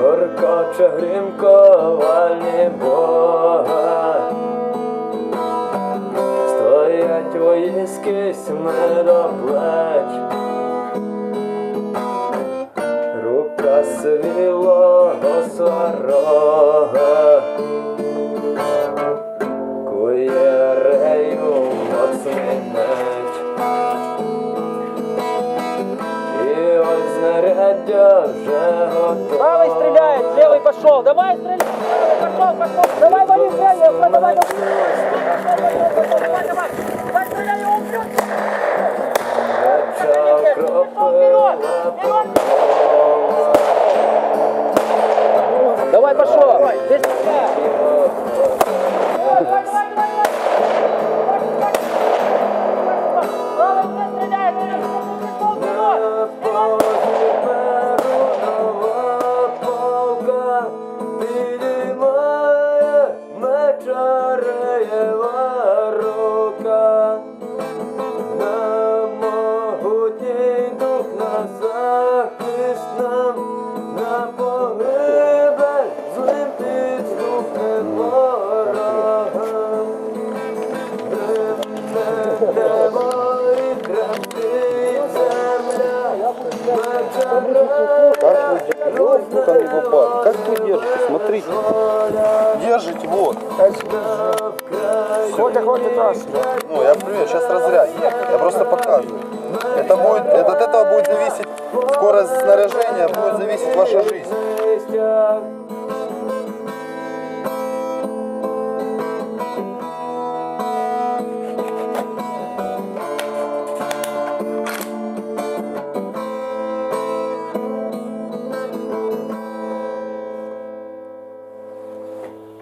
Горкоче грімковальні Бога, стоять воїнські сме до плеч, рука свіла. Правый стреляет, левый пошел. Давай стреляй. Пошел, пошел. Давай, вали. Давай, давай, давай. Давай, давай. Давай, стреляй, его кропила Давай, пошел. Здесь стреляй. Давай, давай, давай, давай. Меча реєва рука. На могутній дух на захист нам, на погибель злим підступним ворогам. Небо і тремтить земля, меча Вот тут они попали. Как вы держите? Смотрите. Держите, вот. Хоть охотит нас. Ну, я привет, сейчас разряд. Я просто показываю. Это будет, это, от этого будет зависеть скорость снаряжения, будет зависеть ваша жизнь. жизнь.